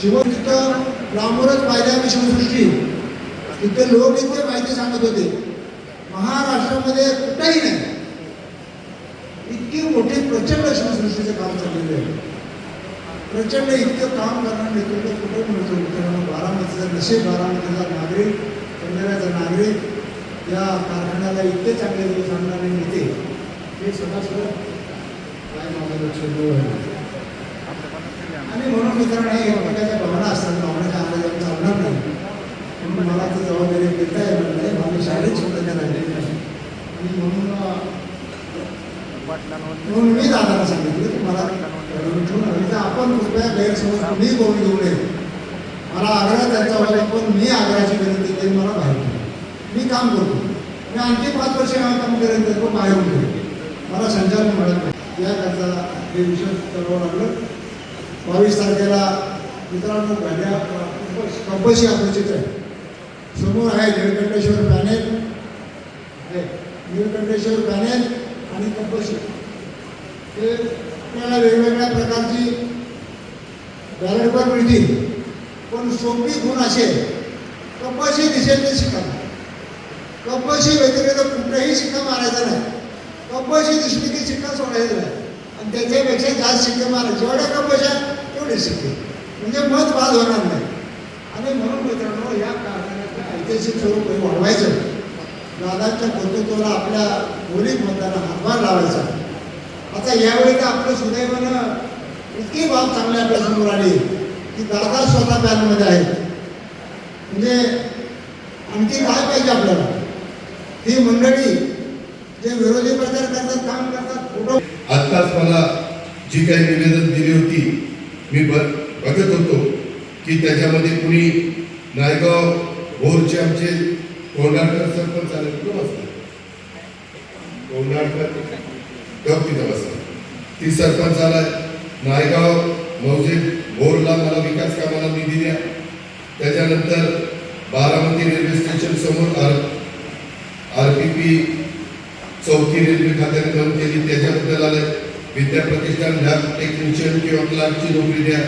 शिव तिथं लांबूनच पाहिजे विश्वसृष्टी तिथे लोक इतके माहिती सांगत होते. महाराष्ट्रामध्ये कुठेही नाही. इतकी मोठी प्रचंड शिवसृष्टीचं काम चाललेलं आहे. प्रचंड इतकं काम करणारं नेतृत्व कुठं मिळतो? मित्रांनो बारामतीचा नशीब बारामतीचा नागरिक पंढऱ्याचा नागरिक या कारखान्याला इतके चांगले दिवस आणणारे नेते. हे सगळं काय माझं लक्ष देऊ आणि म्हणून मित्रांनो हे एकमेकाच्या भावना असतात भावनाच्या आवाजात चालणार नाही. म्हणून मला ती जबाबदारी देता येणार नाही. माझी शाळेत सुद्धा राहिलेली नाही. आणि म्हणून म्हणून मी दादाला सांगितलं की मला ठेवून आपण कृपया गैरसमज मी करून घेऊ नये. मला आग्रह त्यांचा होता पण मी आग्रहाची विनंती केली मला बाहेर मी काम करतो. मी आणखी पाच वर्ष हा काम करेन तर तो बाहेर मला संचालन मिळत नाही. याकरता हे विषय करावं लागलं. बावीस तारखेला मित्रांनो गाड्या कंपल्शी आपलं चित्र आहे. समोर आहे निळकंठेश्वर पॅनेल. निळकंठेश्वर पॅनेल आणि कंपल्शी ते आपल्याला वेगवेगळ्या प्रकारची बॅलेटवर मिळतील. पण सोपी गुण असे कंपल्शी दिसेल ते शिका. कंपल्शी व्यतिरिक्त कुठेही शिक्का मारायचा नाही. कंपल्शी दिसली की शिक्का सोडायचा नाही. आणि त्याच्यापेक्षा जास्त शिक्के मारा जेवढ्या कंपल्शा तेवढे शिक्के. म्हणजे मत बाद होणार नाही. आणि म्हणून मित्रांनो या कारखान्याचं ऐतिहासिक स्वरूप वाढवायचं. दादाच्या कर्तृत्वाला आपल्या बोलीत मतदारांना हातभार लावायचा. आता यावेळी तर आपलं सुदैवानं इतकी बाब चांगली आपल्यासमोर आली की दादा स्वतः बॅनमध्ये आहेत. म्हणजे आणखी काय पाहिजे आपल्याला? ही मंडळी जे विरोधी प्रचार करतात काम करतात फोटो आत्ताच मला जी काही निवेदन दिली होती मी ब बघत होतो की त्याच्यामध्ये कुणी नायगाव भोरचे आमचे कोंडाळकर सरपंच आले कुठं बसले कोंडाळकर तिथं ती सरपंच आलाय. नायगाव मौजे भोरला मला विकास कामाला निधी द्या. त्याच्यानंतर बारामती रेल्वे स्टेशन समोर आर आर पी पी चौथी रेल्वे खात्याने बंद केली त्याच्याबद्दल आले विद्या प्रतिष्ठान लॅब टेक्निशियन किंवा क्लार्कची नोकरी द्या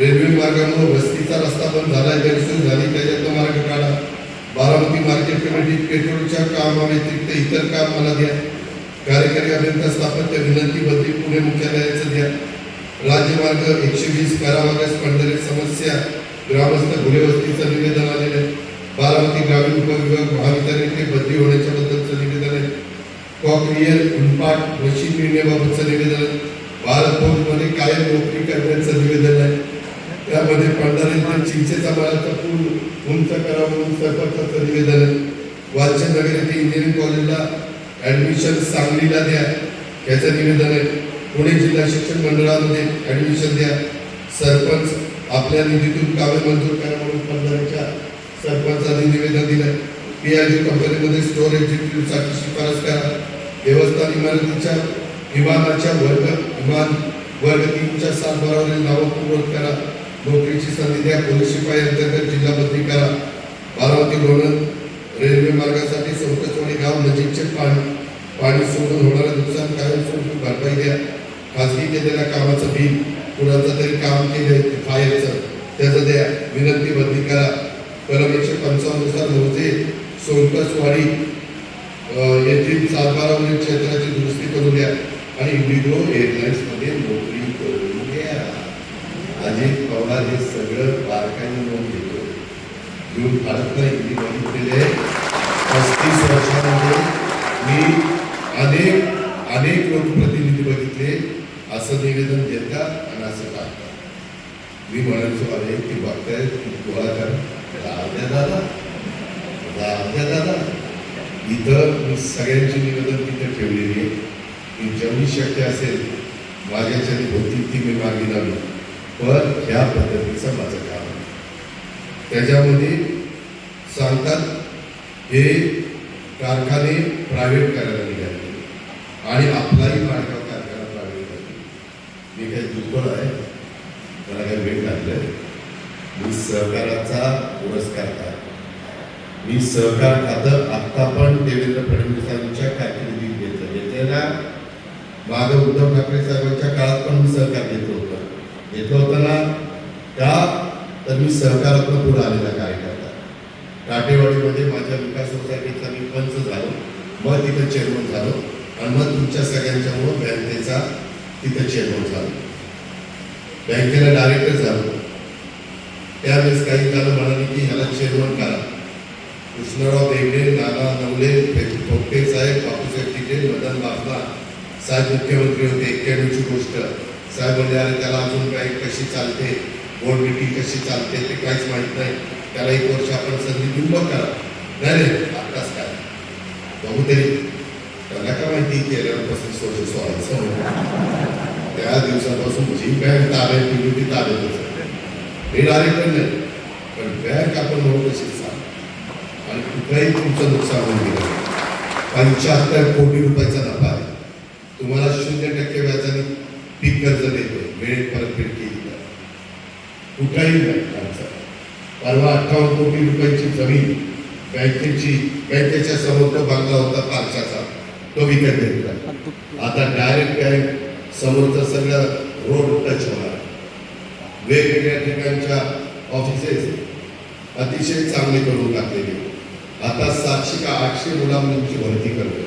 रेल्वे मार्गामुळे वस्तीचा रस्ता बंद झाला गैरसोय झाली त्याच्यातला मार्ग काढा बारामती मार्केट कमिटीत पेट्रोलच्या कामाव्यतिरिक्त इतर काम मला द्या कार्यकारी अभियंता स्थापत्य विनंती बदली पुणे मुख्यालयाचं द्या राज्यमार्ग एकशे वीस करावागस पंढरी समस्या ग्रामस्थ घुले वस्तीचं निवेदन आलेलं बारामती ग्रामीण उपविभाग महावितरणचे बदली होण्याच्या बद्दलचं कॉक्रियर आहे उनपाट मशीन मिळण्याबाबतचं निवेदन आहे भारत फौजमध्ये कायम नोकरी करण्याचं निवेदन आहे. त्यामध्ये पंढरी चिंचेचा मालाचा पूल उंच करा म्हणून सरपंचाचं निवेदन आहे. वालचंद नगर येथे इंजिनिअरिंग कॉलेजला ॲडमिशन सांगलीला द्या याचं निवेदन आहे. पुणे जिल्हा शिक्षण मंडळामध्ये ॲडमिशन द्या. सरपंच आपल्या निधीतून कामे मंजूर करा म्हणून पंधराच्या सरपंचाने निवेदन दिलं पी आय कंपनीमध्ये स्टोर एक्झिक्युटिव्हसाठी शिफारस करा. देवस्थान इमारतीच्या विमानाच्या वर्ग विमान वर्ग तीनच्या सातबारावरील नावं पूर्ण करा. नोकरीची संधी द्या. पोलीस शिपाई अंतर्गत जिल्हा बदली करा. बारामती लोणंद रेल्वे मार्गासाठी संकटवाडी गाव नजीकचे पाणी पाणी सोडून होणारं नुकसान कायमस्वरूपी भरपाई द्या. खाजगी केलेल्या कामाचं बिल कुणाचं तरी काम केले फायरचं त्याचं द्या. विनंती बदली करा. कलम एकशे पंचावन्ननुसार मोजे सोनकसवाडी येथील सातबारावरील क्षेत्राची दुरुस्ती करून द्या. आणि इंडिगो एअरलाइन्समध्ये नोकरी करून द्या. अजित पवार हे सगळं बारकाईने नोंद घेतो. घेऊन फाडत नाही मी बघितलेले पस्तीस वर्षामध्ये मी अनेक अनेक लोकप्रतिनिधी बघितले. असं निवेदन देतात आणि असं टाकतात मी म्हणायचो अरे ती बघतायत की गोळा कर. राहू दादा. राहू दादा. इथं मी सगळ्यांची निवेदन तिथे ठेवलेली आहे. की जेवढी शक्य असेल माझ्याच्याने होती ती मी मागे लावली पण ह्या पद्धतीचं माझं काम आहे. त्याच्यामध्ये सांगतात हे कारखाने प्रायव्हेट करायला निघाले. आणि आपलाही माडगाव कारखाना प्रायव्हेट झाला मी काही दुर्बळ आहे. मला काही वेळ घातलं मी सहकाराचा पुरस्कार मी सहकार खातं आत्ता पण देवेंद्र फडणवीसांच्या कारकिर्दीत घेतलं. घेतलेल्या मागे उद्धव ठाकरे साहेबांच्या काळात पण मी सहकार घेतलं होतं. घेतलं होताना का तर मी सहकारातून पुढे आलेला कार्यकर्ता. काटेवाडीमध्ये माझ्या विकास सोसायटीचा मी पंच झालो. मग तिथं चेअरमन झालो. आणि मग तुमच्या सगळ्यांच्यामुळं बँकेचा तिथं चेअरमन झालो. बँकेला डायरेक्टर झालो. त्यावेळेस काही झालं म्हणाले की ह्याला चेअरमन करा. कृष्णराव बेगडे नाना नवले पोपटे साहेब बापूसाहेब तिथे मदन बाबा साहेब मुख्यमंत्री होते, एक्क्याण्णवची गोष्ट. साहेब म्हणजे अरे, त्याला अजून काही कशी चालते? बोर्ड मीटिंग कशी चालते? ते काहीच माहीत नाही. त्याला एक वर्ष आपण संधी देऊन मग करा. नाही रे आत्ताच काय बघू त्याला काय माहिती केल्यावर त्या दिवसापासून जी बँक ताब्यात. हे डायरेक्टर नाही पण बँक आपण म्हणू कशी आणि कुठलंही तुमचं नुकसान होऊन गेलं पंच्याहत्तर कोटी रुपयाचा नफा आहे. तुम्हाला शून्य टक्के व्याजाने पीक कर्ज देतो वेळेत परतफेड केली तर कुठलाही आमचा. परवा अठ्ठावन्न कोटी रुपयाची जमीन बँकेची बँकेच्या समोर तो बंगला होता पार्शाचा. तो विकत घेतला. आता डायरेक्ट बँक समोरचं सगळं रोड टच होणार. वेगवेगळ्या ठिकाणच्या ऑफिसेस अतिशय चांगले करून टाकलेले. आता सातशे का आठशे मुलांची भरती करतो.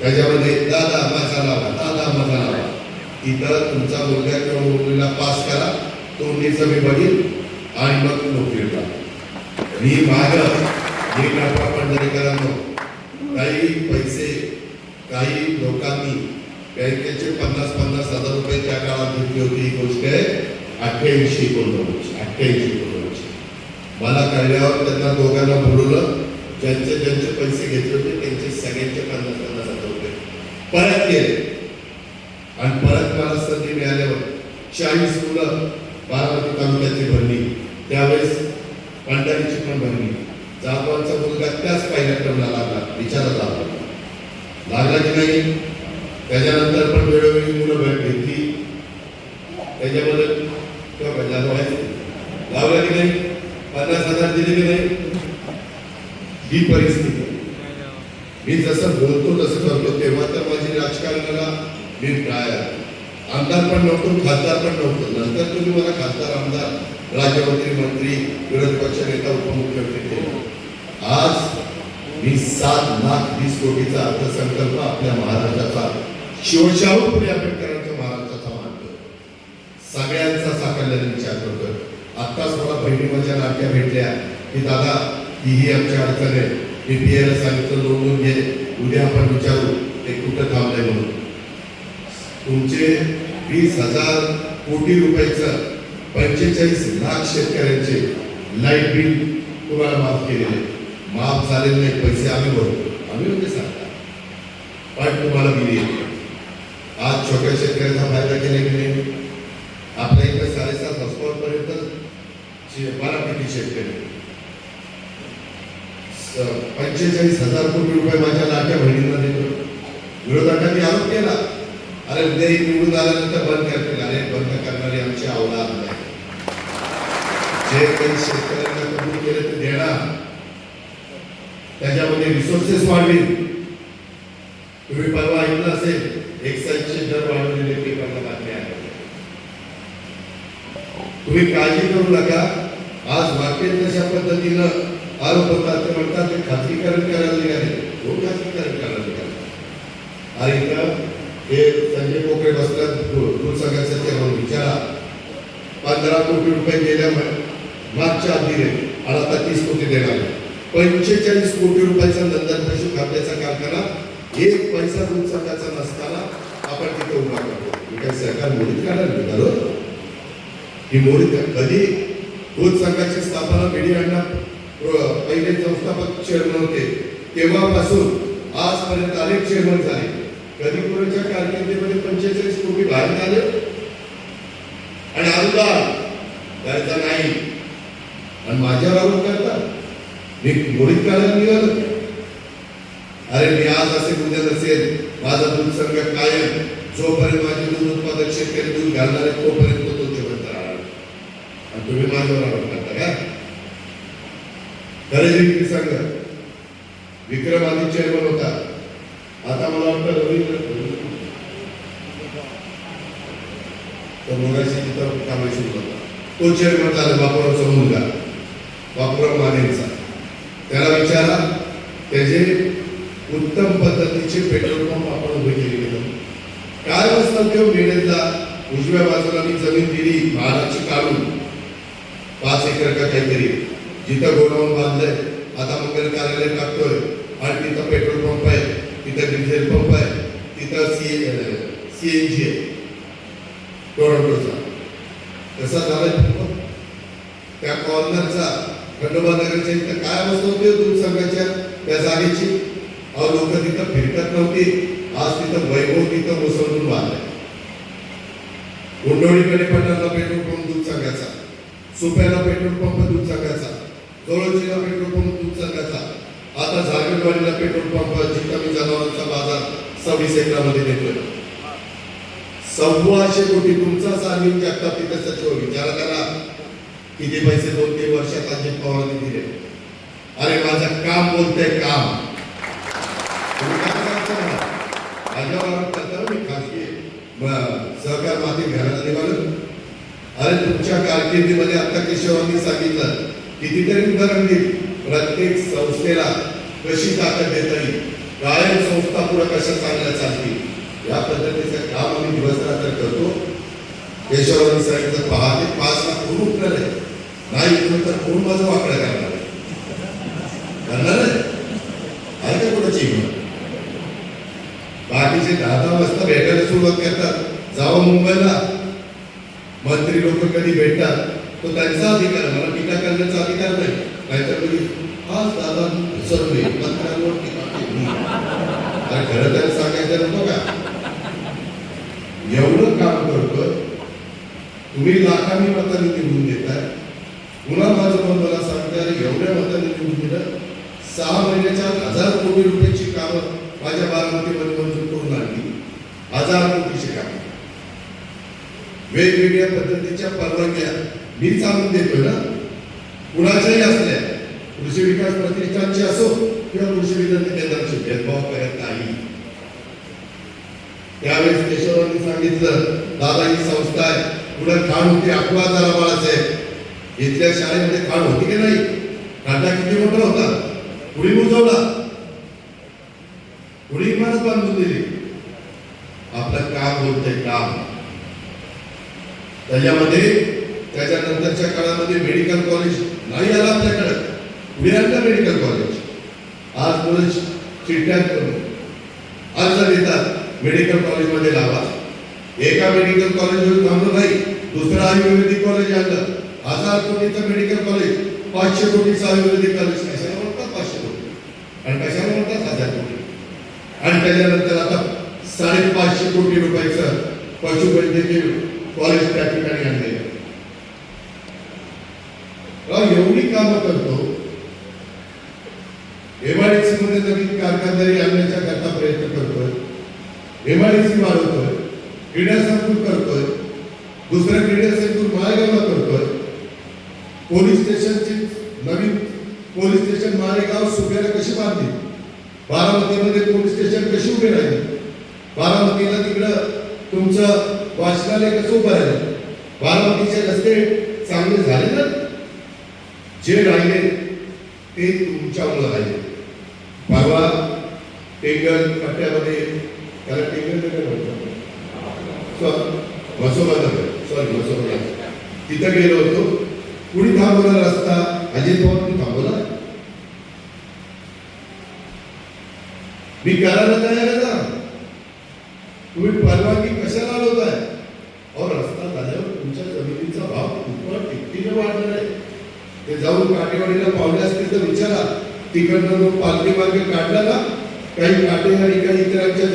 त्याच्यामध्ये दादा माझा लावा दादा माझा लावा. इथं तुमचा मुलगा किंवा मुलीला पास करा तोंडीचं मी बघील आणि मग नोकरी टाका मी माग मी टाका पंढरीकरांनो काही पैसे काही लोकांनी बँकेचे पन्नास पन्नास हजार रुपये त्या काळात घेतली होती ही गोष्ट आहे. अठ्ठ्याऐंशी एकोणनव्वद अठ्ठ्याऐंशी एकोणनव्वद. मला कळल्यावर त्यांना दोघांना बोलवलं. ज्यांचे ज्यांचे पैसे घेतले होते त्यांचे सगळ्यांचे पन्नास पन्नास हजार रुपये. परत गेले आणि परत मला संधी मिळाल्यावर चाळीस मुलं बारामती तालुक्याची भरली. त्यावेळेस पंढरीची पण भरली. जाधवांचा मुलगा त्याच पहिल्या टर्मला लागला विचारात लागला लागला की नाही? त्याच्यानंतर पण वेळोवेळी मुलं भेट घेतली. त्याच्यामध्ये किंवा जाधव आहे. लावला की नाही? पन्नास हजार दिले की नाही? ही परिस्थिती. मी जसं बोलतो तसं करतो. तेव्हा तर माझी राजकारणाला मी काय आमदार पण नव्हतो खासदार पण नव्हतो. नंतर तुम्ही मला खासदार आमदार राज्यमंत्री मंत्री विरोधी पक्ष नेता उपमुख्यमंत्री केले. आज मी सात लाख वीस कोटीचा अर्थसंकल्प आपल्या महाराष्ट्राचा शिवशाहू फुले आंबेडकरांच्या महाराष्ट्राचा मानतो. सगळ्यांचा साकारल्याने विचार करतोय. आत्ताच मला बहिणी माझ्या नाट्या भेटल्या. की दादा ही ही आमची अडचण आहे मी पीएला सांगितलं नोंदून घे उद्या आपण विचारू ते कुठं थांबलंय म्हणून. तुमचे वीस हजार कोटी रुपयाचं पंचेचाळीस लाख शेतकऱ्यांचे लाइट बिल तुम्हाला माफ केलेले माफ झालेले नाही पैसे आम्ही भरतो. आम्ही म्हणजे सांगता. पण तुम्हाला दिली आज छोट्या शेतकऱ्यांचा फायदा केला की नाही? आपल्या इकडे साडेसात हॉस्पॉट पर्यंत बऱ्यापैकी शेतकरी. पंचेचाळीस हजार कोटी रुपये माझ्या लाट्या बहिणींना देतो. विरोधकांनी आरोप केला. अरे उद्या निवडून आल्यानंतर बंद करतील. अरे बंद करणारी आमची अवलाद नाही. जे काही शेतकऱ्यांना कबूल केलं ते देणार. त्याच्यामध्ये रिसोर्सेस वाढतील. तुम्ही परवा ऐकलं असेल एक्साईजचे दर वाढवलेले पेपरला बातम्या आहेत तुम्ही काळजी करू नका. आज तशा पद्धतीनं आरोप होतात ते म्हणतात ते खाजगीकरण करायला निघाले कोण खात्रीकरण करायला निघाले आणि हे संजय पोकळे बसतात दूर त्यावर विचारा. पंधरा कोटी रुपये गेल्या मागच्या आधी आणि आता तीस कोटी देणार पंचेचाळीस कोटी रुपयाचा नंदन पशु खाद्याचा कारखाना एक पैसा दूध नसताना आपण तिथे उभा करतो. हे सरकार मोडीत काढायला निघालो? ही मोडीत कधी भूत संघाची स्थापना मीडियांना पहिले संस्थापक चेअरमन होते. तेव्हापासून आजपर्यंत अनेक चेअरमन झाले. कधी कारकिर्दीमध्ये पंचेचाळीस कोटी बाहेर आले. आणि अनुदान करता नाही. आणि माझ्यावर आरोप करता. मी मोडीत काढायला निघालो. अरे मी आज असेल उद्या नसेल. माझा दूध संघ कायम. जोपर्यंत माझे दूध उत्पादक शेतकरी दूध घालणार आहे तोपर्यंत तो जिवंत राहणार आणि तुम्ही माझ्यावर आरोप करता का खरेदी विक्री संघ विक्रम आधी चेअरमन होता आता मला वाटतं रवींद्र तर मोराशी तिथं कामाला सुरू होता तो चेअरमन झाला बापूरावचा मुलगा. बापूराव मानेंचा. त्याला विचारा त्याचे उत्तम पद्धतीचे पेट्रोल पंप आपण उभे केले गेलो. काय वाजता तो मिळेलला उजव्या बाजूला मी जमीन दिली भाडाची काढून. पाच एकर का काहीतरी. जिथं गोडाऊन बांधलंय आता मंगल कार्यालय टाकतोय. आणि तिथं पेट्रोल पंप आहे तिथं डिझेल पंप आहे तिथं सी एन जी आहे. टोरंटोचा कसा झालाय त्या कॉर्नरचा खंडोबा नगरच्या इथं काय अवस्था होती हो दूध त्या जागेची? अहो लोक तिथं फिरकत नव्हती. आज तिथं वैभव तिथं मुसळून बांधलाय गुंडोळीकडे पडणारा पेट्रोल पंप दूध संघाचा सुप्याला पेट्रोल पंप दूध संघाचा जवळचीला पेट्रोल पंप दूध संघाचा आता झागेवाडीला पेट्रोल पंप जिथं मी जनावरांचा बाजार सव्वीस एकरामध्ये देतोय सव्वाशे कोटी तुमचाच अरविंद जगताप तिथे सचिव विचार करा. किती पैसे दोन तीन वर्षात अजित पवारांनी दिले. अरे माझं काम बोलतंय काम. तुम्ही करता मी खाजगी सहकार माती घरात निघालो. अरे तुमच्या कारकिर्दीमध्ये आता केशवांनी सांगितलं कितीतरी उदाहरण दिली. प्रत्येक संस्थेला कशी ताकद देता येईल? कायम संस्था पुढे कशा चांगल्या चालतील? या पद्धतीचं काम आम्ही दिवसरात्र करतो. केशवांनी सांगितलं पहा ते पाच लाख कोण उठणार आहे? नाही उठलं तर कोण माझं वाकडं करणार आहे? करणार आहे? आहे का कोणाची हिंमत बाकीचे दहा दहा वाजता भेटायला सुरुवात करतात. जावं मुंबईला. मंत्री लोक कधी भेटतात? तो त्यांचा अधिकार आहे. मला टीका करण्याचा अधिकार नाही. नाहीतर कधी हा दादा सर्वे मंत्र्यांवर टीका केली. खरं तर सांगायचं नव्हतं का? एवढं काम करतोय तुम्ही लाखांनी मतांनी निवडून देताय. पुन्हा माझं मन मला सांगते अरे एवढ्या मतांनी निवडून दिलं. सहा महिन्याच्या हजार कोटी रुपयाची कामं माझ्या बारामतीमध्ये मंजूर करून आणली. हजार कोटीची कामं. वेगवेगळ्या पद्धतीच्या परवानग्या मी चालून देतोय ना. कुणाच्याही असल्या कृषी विकास प्रतिष्ठानची असो किंवा कृषी विज्ञान केंद्राची भेदभाव करत नाही. त्यावेळेस केशवरांनी सांगितलं दादा ही संस्था आहे. पुढे खाण होती. अकरा झाला बाळासाहेब इथल्या शाळेमध्ये खाण होती की नाही? खड्डा किती मोठा होता? पुढे बुजवला. पुढे इमारत बांधून दिली. आपलं काम बोलतंय काम. त्याच्यामध्ये त्याच्यानंतरच्या काळामध्ये मेडिकल कॉलेज नाही आलं आपल्याकडे. पुढे आणलं मेडिकल कॉलेज आज मुलं चिठ्ठ्या अर्ज मेडिकल कॉलेजमध्ये लावा. एका मेडिकल कॉलेजवर थांबलो नाही दुसरं आयुर्वेदिक कॉलेज आणलं हजार कोटीचं मेडिकल कॉलेज पाचशे कोटीचं आयुर्वेदिक कॉलेज. कशाला म्हणतात पाचशे कोटी? आणि कशाला म्हणतात हजार कोटी? आणि त्याच्यानंतर आता साडेपाचशे कोटी रुपयाचं पशुवैद्यकीय कॉलेज त्या ठिकाणी आणले एवढी कामं करतो. एमआयडीसी मध्ये नवीन कारखानदारी आणण्याच्या करता प्रयत्न करतोय. एमआयडीसी वाढवतोय क्रीडा संकुल करतोय दुसरं क्रीडा संकुल माळेगावला करतोय. पोलीस स्टेशनची नवीन पोलीस स्टेशन माळेगाव सुप्याला कशी बांधली बारामतीमध्ये पोलीस स्टेशन कशी उभे राहिली? बारामतीला तिकडं तुमचं वाचनालय कसं उभं राहिलं? बारामतीचे रस्ते चांगले झाले ना? जे राहिले ते तुमच्यामुळं राहिले. परवा टेंगल पट्ट्यामध्ये त्याला टेंगल नगर म्हणतात मसोबा नगर सॉरी मसोबा तिथं गेलो होतो. कुणी थांबवला रस्ता? अजित पवार थांबवला? मी करायला तयार आहे ना. तुम्ही परवानगी कशाला लावताय अहो रस्ता झाल्यावर तुमच्या जमिनीचा भाव दुप्पट तिप्पटीने वाढणार आहे. ते जाऊन काटेवाडीला पावले असतील तर विचारा. तिकडनं जो पालखी मार्ग काढला ना काही काटे आणि काही इतरांच्या